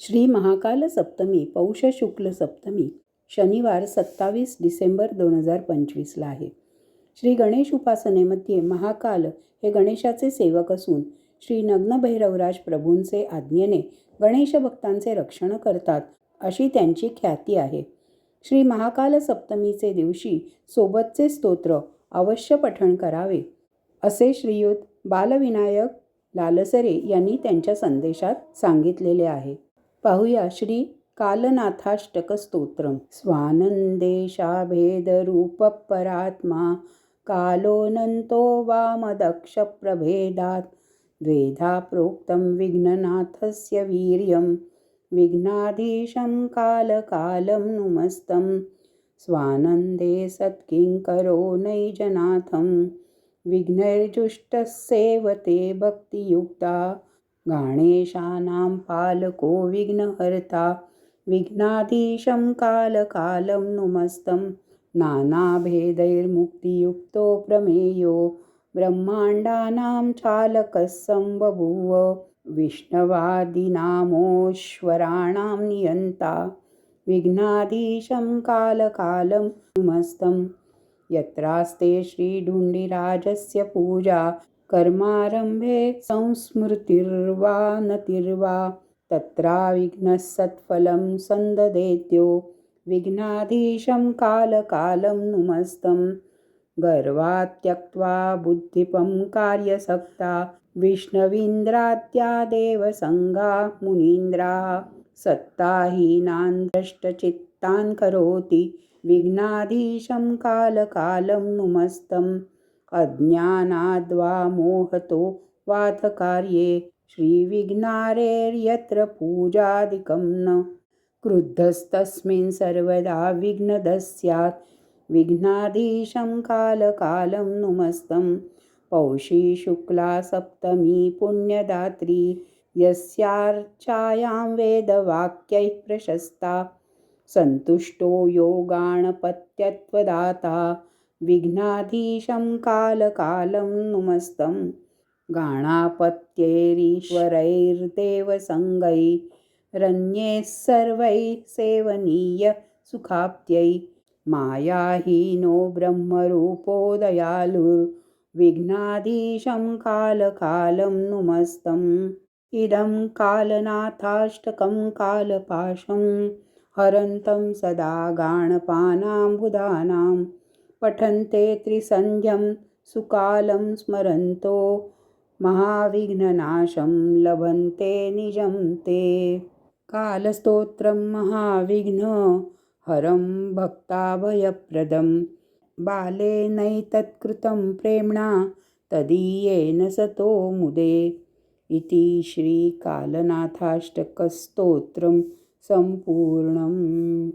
श्री महाकाल सप्तमी पौष शुक्ल सप्तमी शनिवार सत्तावीस डिसेंबर दोन हजार पंचवीसला आहे. श्री गणेश उपासनेमध्ये महाकाल हे गणेशाचे सेवक असून श्री नग्नभैरवराज प्रभूंचे आज्ञेने गणेश भक्तांचे रक्षण करतात अशी त्यांची ख्याती आहे. श्री महाकाल सप्तमीचे दिवशी सोबतचे स्तोत्र अवश्य पठण करावे असे श्रीयुत बालविनायक लालसरे यांनी त्यांच्या संदेशात सांगितलेले आहे. पाहूया श्री कालनाथाष्टक स्तोत्रम स्वानंदेशाभेदरूप परात्मा कालोऽनन्तो वामदक्षप्रभेदात्। द्वेधा प्रोक्तं विघ्ननाथस्य वीर्यं विघ्नाधीशं कालकालं नुमस्तं। स्वानन्दे सत्किङ्करो नैजनाथं विघ्नैर्जुष्टः सेवते भक्तियुक्ता। गणेशानां पालको विघ्नहर्ता विघ्नाधीशं कालकालं नुमस्तं नानाभेदैर्मुक्तियुक्तो प्रमेयो ब्रह्माण्डानां चालकः सम्बभूव विष्णवादिनामोश्वराणां नियन्ता विघ्नाधीशं कालकालं नुमस्तं यत्रास्ते श्रीढुण्डिराजस्य पूजा कर्मारम्भे संस्मृतिर्वा नतिर्वा तत्राविघ्नः सत्फलं सन्ददेत्यो विघ्नाधीशं कालकालं नुमस्तं गर्वात् त्यक्त्वा बुद्धिपं कार्यसक्ता विष्णवीन्द्रात्या देवसङ्गा मुनीन्द्राः सत्ताहीनान् द्रष्टचित्तान् करोति विघ्नाधीशं कालकालं नुमस्तम्। अज्ञानाद्वा मोहतो वातकार्ये श्रीविघ्नारेर्यत्र पूजादिकं न क्रुद्धस्तस्मिन् सर्वदा विघ्नदस्यात्। विघ्नाधीशं कालकालं नुमस्तं। पौषी शुक्ला सप्तमी पुण्यदात्री। यस्यार्चायां वेदवाक्यैः प्रशस्ता। सन्तुष्टो योगाणपत्यत्वदाता। विघ्नाधीशं कालकालं नुमस्तं गाणापत्यैरीश्वरैर्देवसङ्गैरन्यैः सर्वैः सेवनीय सुखाप्त्यै। मायाहीनो ब्रह्मरूपो दयालुर्विघ्नाधीशं कालकालं नुमस्तम्। इदं कालनाथाष्टकं कालपाशं। हरन्तं सदा गाणपानां बुधानां पठन्ते त्रिसन्ध्यं सुकालं स्मरन्तो महाविघ्ननाशं लभन्ते निजं ते। कालस्तोत्रं महाविघ्न हरं भक्ताभयप्रदं। बालेनैतत्कृतं प्रेम्णा तदीयेन सतो मुदे। इति श्रीकालनाथाष्टकस्तोत्रं सम्पूर्णम्।